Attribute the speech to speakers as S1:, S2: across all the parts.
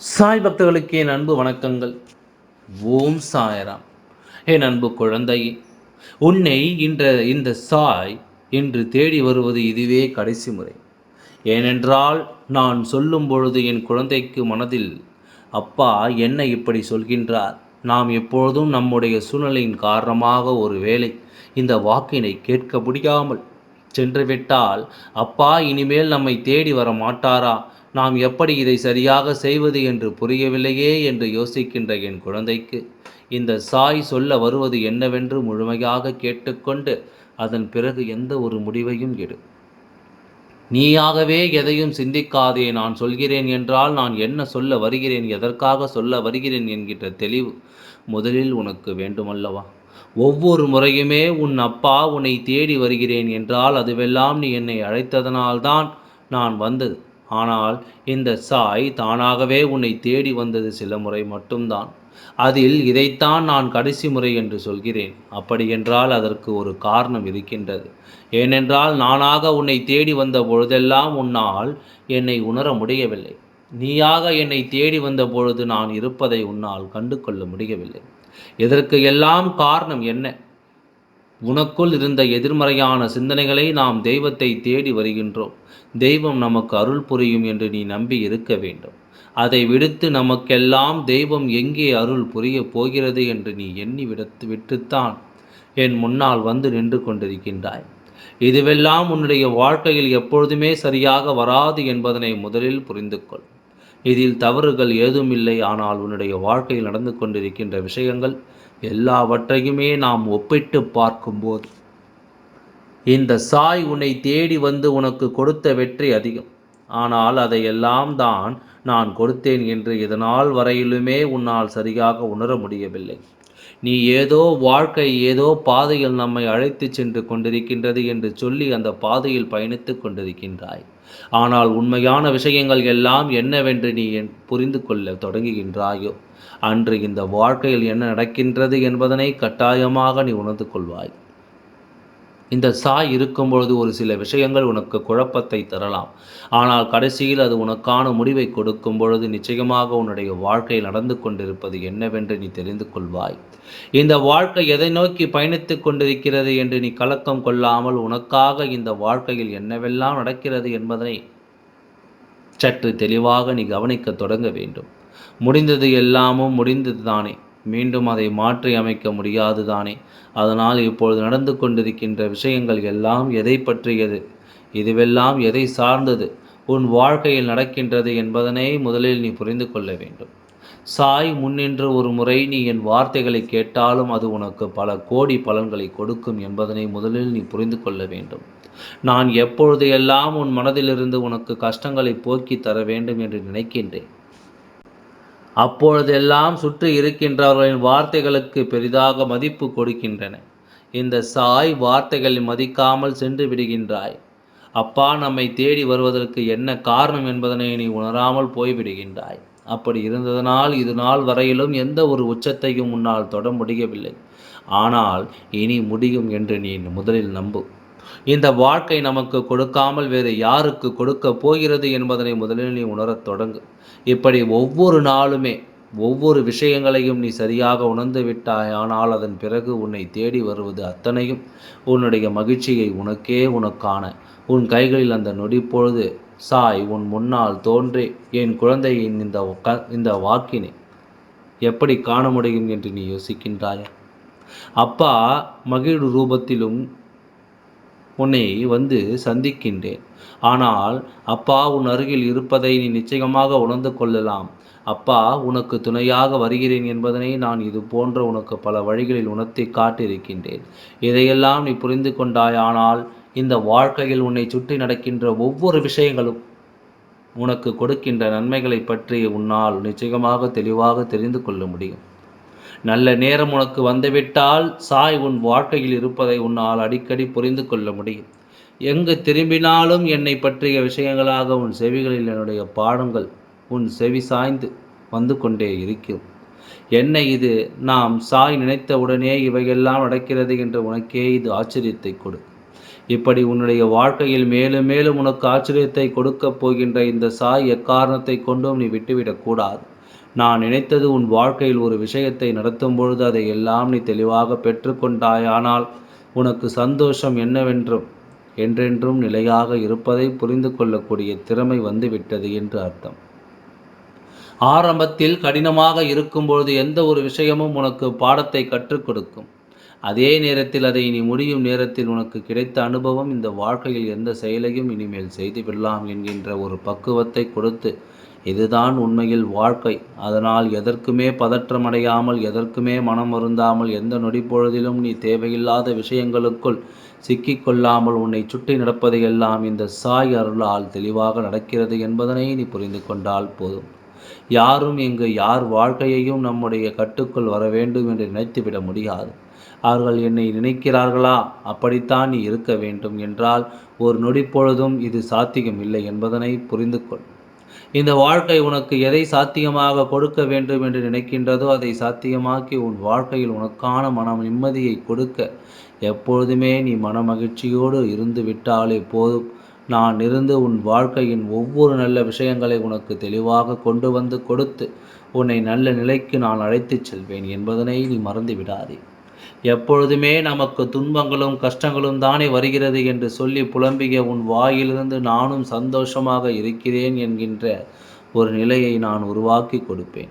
S1: சாய் பக்தர்களுக்கு என் அன்பு வணக்கங்கள். ஓம் சாயராம். என் அன்பு குழந்தையே உன்னை இன்ற இந்த சாய் இன்று தேடி வருவது இதுவே கடைசி முறை. ஏனென்றால் நான் சொல்லும் பொழுது என் குழந்தைக்கு மனதில் அப்பா என்ன இப்படி சொல்கின்றார்? நாம் எப்பொழுதும் நம்முடைய சூழ்நிலையின் காரணமாக ஒரு வேளை இந்த வாக்கினை கேட்க முடியாமல் சென்றுவிட்டால் அப்பா இனிமேல் நம்மை தேடி வர மாட்டாரா? நாம் எப்படி இதை சரியாக செய்வது என்று புரியவில்லையே என்று யோசிக்கின்ற என் குழந்தைக்கு இந்த சாய் சொல்ல வருவது என்னவென்று முழுமையாக கேட்டுக்கொண்டு அதன் பிறகு எந்த ஒரு முடிவையும் எடு. நீயாகவே எதையும் சிந்திக்காதே நான் சொல்கிறேன் என்றால் நான் என்ன சொல்ல வருகிறேன் எதற்காக சொல்ல வருகிறேன் என்கின்ற தெளிவு முதலில் உனக்கு வேண்டுமல்லவா? ஒவ்வொரு முறையுமே உன் அப்பா உன்னை தேடி வருகிறேன் என்றால் அதுவெல்லாம் நீ என்னை அழைத்ததனால்தான் நான் வந்தது. ஆனால் இந்த சாய் தானாகவே உன்னை தேடி வந்தது சில முறை மட்டும்தான். அதில் இதைத்தான் நான் கடைசி முறை என்று சொல்கிறேன். அப்படியென்றால் அதற்கு ஒரு காரணம் இருக்கின்றது. ஏனென்றால் நானாக உன்னை தேடி வந்த பொழுதெல்லாம் உன்னால் என்னை உணர முடியவில்லை. நீயாக என்னை தேடி வந்த பொழுது நான் இருப்பதை உன்னால் கண்டு கொள்ள முடியவில்லை. இதற்கு எல்லாம் காரணம் என்ன? உனக்குள் இருந்த எதிர்மறையான சிந்தனைகளை நாம் தெய்வத்தை தேடி வருகின்றோம். தெய்வம் நமக்கு அருள் புரியும் என்று நீ நம்பி இருக்க வேண்டும். அதை விடுத்து நமக்கெல்லாம் தெய்வம் எங்கே அருள் புரிய போகிறது என்று நீ எண்ணி விடுத்து விட்டுத்தான் என் முன்னால் வந்து நின்று கொண்டிருக்கின்றாய். இதுவெல்லாம் உன்னுடைய வாழ்க்கையில் எப்பொழுதுமே சரியாக வராது என்பதனை முதலில் புரிந்து கொள் இதில் தவறுகள் ஏதுமில்லை ஆனால் உன்னுடைய வாழ்க்கையில் நடந்து கொண்டிருக்கின்ற விஷயங்கள் எல்லாவற்றையுமே நாம் ஒப்பிட்டு பார்க்கும்போது இந்த சாய் உன்னை தேடி வந்து உனக்கு கொடுத்த வெற்றி அதிகம். ஆனால் அதையெல்லாம் தான் நான் கொடுத்தேன் என்று இதனால் வரையிலுமே உன்னால் சரியாக உணர முடியவில்லை. நீ ஏதோ வாழ்க்கை ஏதோ பாதையில் நம்மை அழைத்து சென்று கொண்டிருக்கின்றது என்று சொல்லி அந்த பாதையில் பயணித்து கொண்டிருக்கின்றாய். ஆனால் உண்மையான விஷயங்கள் எல்லாம் என்னவென்று நீ புரிந்து கொள்ள தொடங்குகின்றாயோ? அன்று இந்த வாழ்க்கையில் என்ன நடக்கின்றது என்பதனை கட்டாயமாக நீ உணர்ந்து கொள்வாய். இந்த சாய் இருக்கும் பொழுது ஒரு சில விஷயங்கள் உனக்கு குழப்பத்தை தரலாம். ஆனால் கடைசியில் அது உனக்கான முடிவை கொடுக்கும் பொழுது நிச்சயமாக உன்னுடைய வாழ்க்கை நடந்து கொண்டிருப்பது என்னவென்று நீ தெரிந்து கொள்வாய். இந்த வாழ்க்கை எதை நோக்கி பயணித்துக் கொண்டிருக்கிறது என்று நீ கலக்கம் கொள்ளாமல் உனக்காக இந்த வாழ்க்கையில் என்னவெல்லாம் நடக்கிறது என்பதனை சற்று தெளிவாக நீ கவனிக்க தொடங்க வேண்டும். முடிந்தது எல்லாமும் முடிந்தது தானே மீண்டும் அதை மாற்றி அமைக்க முடியாது தானே அதனால் இப்பொழுது நடந்து கொண்டிருக்கின்ற விஷயங்கள் எல்லாம் எதை பற்றியது? இதுவெல்லாம் எதை சார்ந்தது? உன் வாழ்க்கையில் நடக்கின்றது என்பதனை முதலில் நீ புரிந்து கொள்ள வேண்டும். சாய் முன்னின்று ஒரு முறை நீ என் வார்த்தைகளை கேட்டாலும் அது உனக்கு பல கோடி பலன்களை கொடுக்கும் என்பதனை முதலில் நீ புரிந்து கொள்ள வேண்டும். நான் எப்பொழுது எல்லாம் உன் மனதிலிருந்து உனக்கு கஷ்டங்களை போக்கி தர வேண்டும் என்று நினைக்கின்றேன் அப்பொழுதெல்லாம் சுற்றி இருக்கின்றவர்களின் வார்த்தைகளுக்கு பெரிதாக மதிப்பு கொடுக்கின்றன. இந்த சாய் வார்த்தைகளை மதிக்காமல் சென்று விடுகின்றாய். அப்பா நம்மை தேடி வருவதற்கு என்ன காரணம் என்பதனை நீ உணராமல் போய்விடுகின்றாய். அப்படி இருந்ததனால் இது நாள் வரையிலும் எந்த ஒரு உச்சத்தையும் உன்னால் தொட முடியவில்லை. ஆனால் இனி முடியும் என்று நீ முதலில் நம்பு. இந்த வாழ்க்கை நமக்கு கொடுக்காமல் வேறு யாருக்கு கொடுக்க போகிறது என்பதனை முதலில் நீ உணரத் தொடங்கு. இப்படி ஒவ்வொரு நாளுமே ஒவ்வொரு விஷயங்களையும் நீ சரியாக உணர்ந்து விட்டாய் ஆனால் அதன் பிறகு உன்னை தேடி வருவது அத்தனையும் உன்னுடைய மகிழ்ச்சியை உனக்கே உனக்கான. உன் கைகளில் அந்த நொடி பொழுது சாய் உன் முன்னால் தோன்றி என் குழந்தையின் இந்த க இந்த வாக்கினை எப்படி காண முடியும்? என்று நீ யோசிக்கின்றாயா? அப்பா மகிழ் ரூபத்திலும் உன்னை வந்து சந்திக்கின்றேன். ஆனால் அப்பா உன் அருகில் இருப்பதை நீ நிச்சயமாக உணர்ந்து கொள்ளலாம். அப்பா உனக்கு துணையாக வருகிறேன் என்பதனை நான் இது போன்ற உனக்கு பல வழிகளில் உணர்த்தி காட்டியிருக்கின்றேன். இதையெல்லாம் நீ புரிந்து கொண்டாய். ஆனால் இந்த வாழ்க்கையில் உன்னை சுற்றி நடக்கின்ற ஒவ்வொரு விஷயங்களும் உனக்கு கொடுக்கின்ற நன்மைகளை பற்றி உன்னால் நிச்சயமாக தெளிவாக தெரிந்து கொள்ள முடியும். நல்ல நேரம் உனக்கு வந்துவிட்டால் சாய் உன் வாழ்க்கையில் இருப்பதை உன்னால் அடிக்கடி புரிந்து கொள்ள முடியும். எங்கு திரும்பினாலும் என்னை பற்றிய விஷயங்களாக உன் செவிகளில் என்னுடைய பாடங்கள் உன் செவி சாய்ந்து வந்து கொண்டே இருக்கும். என்ன இது நாம் சாய் நினைத்தவுடனே இவையெல்லாம் நடக்கிறது என்று உனக்கே இது ஆச்சரியத்தை கொடு. இப்படி உன்னுடைய வாழ்க்கையில் மேலும் மேலும் உனக்கு ஆச்சரியத்தை கொடுக்கப் போகின்ற இந்த சாய் எக்காரணத்தை கொண்டும் நீ விட்டுவிடக்கூடாது நான் நினைத்தது உன் வாழ்க்கையில் ஒரு விஷயத்தை நடத்தும் பொழுது அதை எல்லாம் நீ தெளிவாக பெற்றுக்கொண்டாயானால் உனக்கு சந்தோஷம் என்னவென்றும் என்றென்றும் நிலையாக இருப்பதை புரிந்து கொள்ளக்கூடிய திறமை வந்துவிட்டது என்று அர்த்தம். ஆரம்பத்தில் கடினமாக இருக்கும்பொழுது எந்த ஒரு விஷயமும் உனக்கு பாடத்தை கற்றுக் கொடுக்கும். அதே நேரத்தில் அதை இனி முடியும் நேரத்தில் உனக்கு கிடைத்த அனுபவம் இந்த வாழ்க்கையில் எந்த செயலையும் இனிமேல் செய்து விடலாம் என்கின்ற ஒரு பக்குவத்தை கொடுத்து இதுதான் உண்மையில் வாழ்க்கை. அதனால் எதற்குமே பதற்றமடையாமல் எதற்குமே மனம் வருந்தாமல் எந்த நொடிப்பொழுதிலும் நீ தேவையில்லாத விஷயங்களுக்குள் சிக்கிக்கொள்ளாமல் உன்னை சுற்றி நடப்பதையெல்லாம் இந்த சாய் அருளால் தெளிவாக நடக்கிறது என்பதனை நீ புரிந்து கொண்டால் போதும். யாரும் இங்கு யார் வாழ்க்கையையும் நம்முடைய கட்டுக்குள் வர வேண்டும் என்று நினைத்துவிட முடியாது. அவர்கள் என்னை நினைக்கிறார்களா? அப்படித்தான் நீ இருக்க வேண்டும் என்றால் ஒரு நொடி பொழுதும் இது சாத்தியம் இல்லை என்பதனை புரிந்து கொள். இந்த வாழ்க்கை உனக்கு எதை சாத்தியமாக கொடுக்க வேண்டும் என்று நினைக்கின்றதோ அதை சாத்தியமாக்கி உன் வாழ்க்கையில் உனக்கான மன நிம்மதியை கொடுக்க எப்பொழுதுமே நீ மன மகிழ்ச்சியோடு இருந்து விட்டாலே போதும். நான் இருந்து உன் வாழ்க்கையின் ஒவ்வொரு நல்ல விஷயங்களை உனக்கு தெளிவாக கொண்டு வந்து கொடுத்து உன்னை நல்ல நிலைக்கு நான் அழைத்துச் செல்வேன் என்பதனை நீ மறந்து விடாதே எப்பொழுதுமே நமக்கு துன்பங்களும் கஷ்டங்களும் தானே வருகிறது என்று சொல்லி புலம்பிய உன் வாயிலிருந்து நானும் சந்தோஷமாக இருக்கிறேன் என்கின்ற ஒரு நிலையை நான் உருவாக்கி கொடுப்பேன்.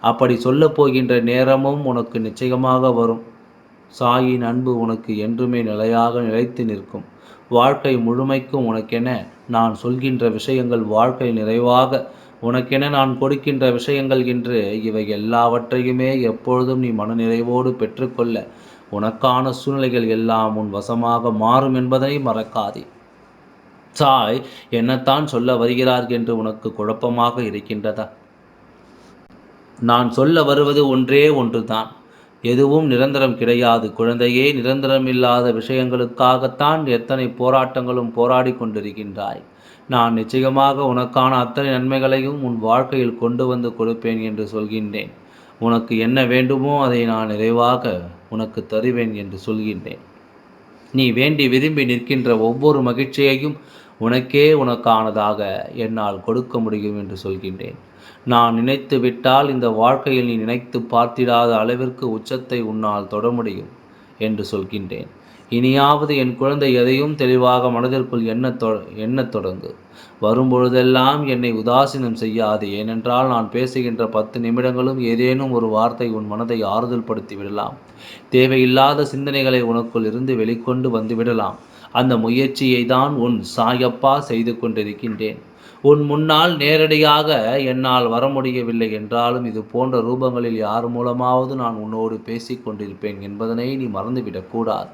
S1: அப்படி சொல்லப் போகின்ற நேரமும் உனக்கு நிச்சயமாக வரும். சாயின் அன்பு உனக்கு என்றுமே நிலையாக நிலைத்து நிற்கும். வாழ்க்கை முழுமைக்கும் உனக்கென நான் சொல்கின்ற விஷயங்கள் வாழ்க்கை நிறைவாக உனக்கென நான் கொடுக்கின்ற விஷயங்கள் என்று இவை எல்லாவற்றையுமே எப்பொழுதும் நீ மனநிறைவோடு பெற்றுக்கொள்ள உனக்கான சூழ்நிலைகள் எல்லாம் உன் வசமாக மாறும் என்பதை மறக்காதே. சாய் என்னத்தான் சொல்ல வருகிறார் என்று உனக்கு குழப்பமாக இருக்கின்றதா? நான் சொல்ல வருவது ஒன்றே ஒன்றுதான். எதுவும் நிரந்தரம் கிடையாது. குழந்தையே நிரந்தரம் இல்லாத விஷயங்களுக்காகத்தான் எத்தனை போராட்டங்களும் போராடி கொண்டிருக்கின்றாய். நான் நிச்சயமாக உனக்கான அத்தனை நன்மைகளையும் உன் வாழ்க்கையில் கொண்டு வந்து கொடுப்பேன் என்று சொல்கின்றேன். உனக்கு என்ன வேண்டுமோ அதை நான் நிறைவாக உனக்கு தருவேன் என்று சொல்கின்றேன். நீ வேண்டி விரும்பி நிற்கின்ற ஒவ்வொரு மகிழ்ச்சியையும் உனக்கே உனக்கானதாக என்னால் கொடுக்க முடியும் என்று சொல்கின்றேன். நான் நினைத்து விட்டால் இந்த வாழ்க்கையில் நீ நினைத்து பார்த்திடாத அளவிற்கு உச்சத்தை உன்னால் தொட முடியும் என்று சொல்கின்றேன். இனியாவது என் குழந்தை எதையும் தெளிவாக மனதிற்குள் எண்ண தொ எண்ணத் தொடங்கு. வரும்பொழுதெல்லாம் என்னை உதாசீனம் செய்யாது. ஏனென்றால் நான் பேசுகின்ற பத்து நிமிடங்களும் ஏதேனும் ஒரு வார்த்தை உன் மனதை ஆறுதல் படுத்தி விடலாம். தேவையில்லாத சிந்தனைகளை உனக்குள் இருந்து வெளிக்கொண்டு வந்துவிடலாம் அந்த முயற்சியை தான் உன் சாயப்பா செய்து கொண்டிருக்கின்றேன். உன் முன்னால் நேரடியாக என்னால் வர முடியவில்லை என்றாலும் இது போன்ற ரூபங்களில் யார் மூலமாவது நான் உன்னோடு பேசிக் கொண்டிருப்பேன் என்பதனை நீ மறந்துவிடக்கூடாது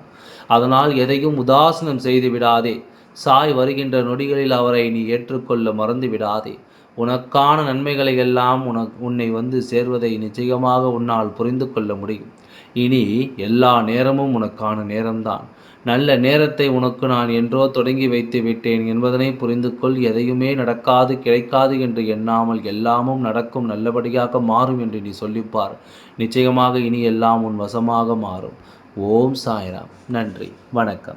S1: அதனால் எதையும் உதாசனம் செய்து விடாதே. சாய் வருகின்ற நொடிகளில் அவரை நீ ஏற்றுக்கொள்ள மறந்து விடாதே உனக்கான நன்மைகளை எல்லாம் உனக் உன்னை வந்து சேர்வதை நிச்சயமாக உன்னால் புரிந்து கொள்ள முடியும். இனி எல்லா நேரமும் உனக்கான நேரம்தான். நல்ல நேரத்தை உனக்கு நான் என்றோ தொடங்கி வைத்து விட்டேன் என்பதனை புரிந்து கொள் எதையுமே நடக்காது கிடைக்காது என்று எண்ணாமல் எல்லாமும் நடக்கும் நல்லபடியாக மாறும் என்று நீ சொல்லிப்பார். நிச்சயமாக இனி எல்லாம் உன் வசமாக மாறும். ஓம் சாய்ராம். நன்றி. வணக்கம்.